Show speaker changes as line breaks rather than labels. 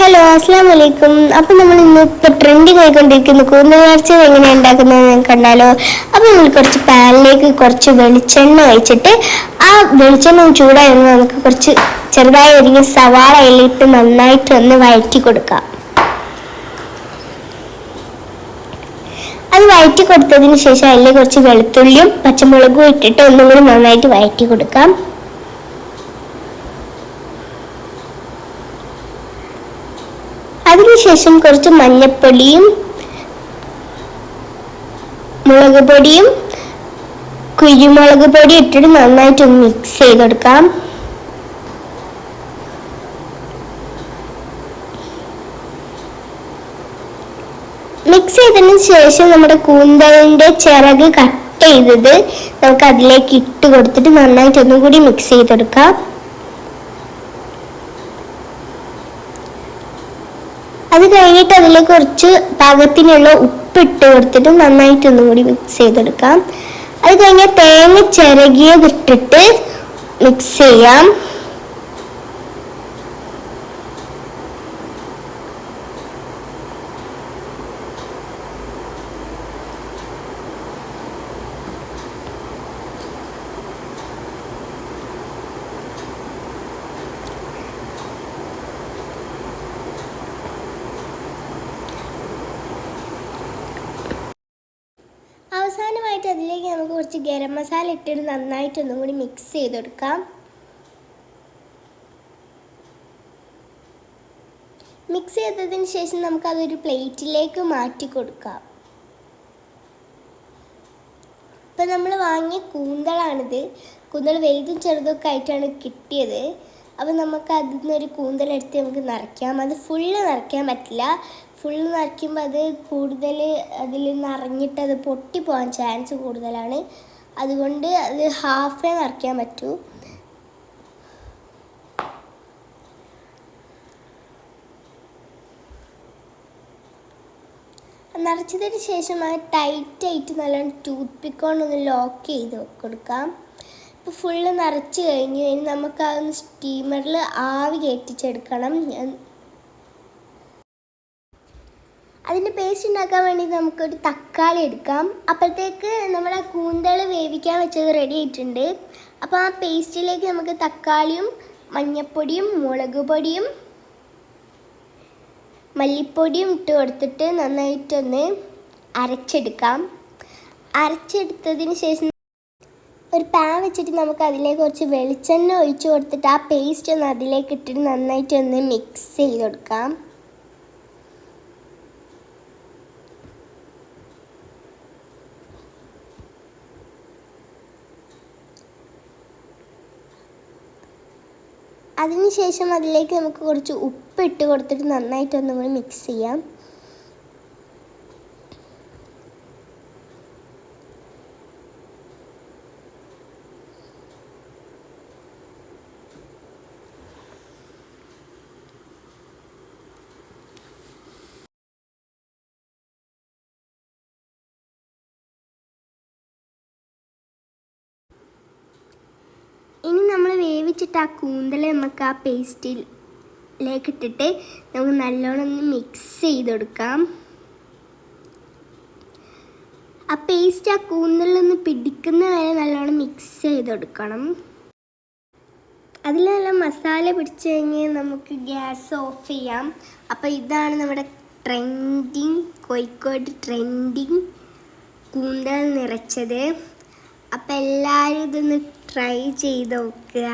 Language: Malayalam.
ഹലോ അസ്സാം വലൈക്കും അപ്പം നമ്മൾ ഇന്ന് ഇപ്പോൾ ട്രെൻഡിങ് ആയിക്കൊണ്ടിരിക്കുന്ന. കൂന്തൽ എങ്ങനെ ഉണ്ടാക്കുന്നത് കണ്ടാലോ? അപ്പം നമ്മൾ കുറച്ച് പാനിലേക്ക് കുറച്ച് വെളിച്ചെണ്ണ ഒഴിച്ചിട്ട് ആ വെളിച്ചെണ്ണ ചൂടായി നമുക്ക് കുറച്ച് ചെറുതായി ഒരുങ്ങി സവാള ഇട്ട് നന്നായിട്ട് ഒന്ന് വഴറ്റി കൊടുക്കാം. അത് വഴറ്റി കൊടുത്തതിന് ശേഷം അതിൽ കുറച്ച് വെളുത്തുള്ളിയും പച്ചമുളകും ഇട്ടിട്ട് ഒന്നും കൂടി നന്നായിട്ട് വഴറ്റി കൊടുക്കാം. അതിനുശേഷം കുറച്ച് മഞ്ഞപ്പൊടിയും മുളക് പൊടിയും കുരുമുളക് പൊടി ഇട്ടിട്ട് നന്നായിട്ട് മിക്സ് മിക്സ് ചെയ്തെടുക്കാം മിക്സ് ചെയ്തതിന് ശേഷം നമ്മുടെ കൂന്തലിന്റെ ചിറക് കട്ട് ചെയ്തത് നമുക്ക് അതിലേക്ക് ഇട്ട് കൊടുത്തിട്ട് നന്നായിട്ട് ഒന്നും കൂടി മിക്സ് ചെയ്തെടുക്കാം. അത് കഴിഞ്ഞിട്ട് അതിൽ കുറച്ച് പാകത്തിനുള്ള ഉപ്പിട്ട് കൊടുത്തിട്ട് നന്നായിട്ട് ഒന്നും കൂടി മിക്സ് ചെയ്തെടുക്കാം. അത് കഴിഞ്ഞാൽ തേങ്ങ ചിരകിയതിട്ടിട്ട് മിക്സ് ചെയ്യാം. അതിലേക്ക് നമുക്ക് കുറച്ച് ഗരം മസാല ഇട്ടിട്ട് നന്നായിട്ട് ഒന്നും കൂടി മിക്സ് ചെയ്ത് കൊടുക്കാം മിക്സ് ചെയ്തതിന് ശേഷം നമുക്ക് അതൊരു പ്ലേറ്റിലേക്ക് മാറ്റി കൊടുക്കാം. ഇപ്പം നമ്മൾ വാങ്ങിയ കൂന്തളാണിത്. കൂന്തൾ വലുതും ചെറുതൊക്കെ ആയിട്ടാണ് കിട്ടിയത്. അപ്പം നമുക്ക് അതിൽ നിന്നൊരു കൂന്തലെടുത്ത് നമുക്ക് നിറയ്ക്കാം. അത് ഫുള്ള് നിറയ്ക്കാൻ പറ്റില്ല. ഫുള്ള് നിറയ്ക്കുമ്പോൾ അത് കൂടുതൽ അതിൽ നിറഞ്ഞിട്ട് അത് പൊട്ടി പൊട്ടിപ്പോകാൻ ചാൻസ് കൂടുതലാണ്. അതുകൊണ്ട് അത് ഹാഫേ നിറയ്ക്കാൻ പറ്റൂ. നിറച്ചതിന് ശേഷം അത് ടൈറ്റായിട്ട് നല്ലോണം ടൂത്ത് കൊണ്ടൊന്ന് ലോക്ക് ചെയ്ത് കൊടുക്കാം. ഇപ്പോൾ ഫുള്ള് നിറച്ച് കഴിഞ്ഞു ഇനി നമുക്ക് അതൊന്ന് സ്റ്റീമറിൽ ആവി കയറ്റിച്ചെടുക്കണം അതിന്റെ പേസ്റ്റ് ഉണ്ടാക്കാൻ വേണ്ടി നമുക്കൊരു തക്കാളി എടുക്കാം. അപ്പോഴത്തേക്ക് നമ്മൾ ആ കൂന്തൾ വേവിക്കാൻ വെച്ചത് റെഡി ആയിട്ടുണ്ട്. അപ്പോൾ ആ പേസ്റ്റിലേക്ക് നമുക്ക് തക്കാളിയും മഞ്ഞൾപ്പൊടിയും മുളക് പൊടിയും മല്ലിപ്പൊടിയും ഇട്ട് കൊടുത്തിട്ട് നന്നായിട്ടൊന്ന് അരച്ചെടുക്കാം. അരച്ചെടുത്തതിന് ശേഷം ഒരു പാൻ വെച്ചിട്ട് നമുക്ക് അതിലേക്ക് കുറച്ച് വെളിച്ചെണ്ണ ഒഴിച്ചു കൊടുത്തിട്ട് ആ പേസ്റ്റ് ഒന്ന് അതിലേക്ക് ഇട്ടിട്ട് നന്നായിട്ടൊന്ന് മിക്സ് ചെയ്ത് കൊടുക്കാം. അതിനുശേഷം അതിലേക്ക് നമുക്ക് കുറച്ച് ഉപ്പ് ഇട്ട് കൊടുത്തിട്ട് നന്നായിട്ട് ഒന്നും കൂടി മിക്സ് ചെയ്യാം ഇനി നമ്മൾ വേവിച്ചിട്ട് ആ കൂന്തൽ നമുക്ക് ആ പേസ്റ്റിലേക്ക് ഇട്ടിട്ട് നമുക്ക് നല്ലോണം ഒന്ന് മിക്സ് ചെയ്ത് കൊടുക്കാം ആ പേസ്റ്റ് ആ കൂന്തലൊന്ന് പിടിക്കുന്ന വരെ നല്ലോണം മിക്സ് ചെയ്ത് കൊടുക്കണം അതിൽ നല്ല മസാല പിടിച്ചു കഴിഞ്ഞാൽ നമുക്ക് ഗ്യാസ് ഓഫ് ചെയ്യാം. അപ്പോൾ ഇതാണ് നമ്മുടെ ട്രെൻഡിങ് കോഴിക്കോട് ട്രെൻഡിങ് കൂന്തൽ നിറച്ചത്. അപ്പം എല്ലാവരും ഇതൊന്ന് ട്രൈ ചെയ്ത് നോക്കുക.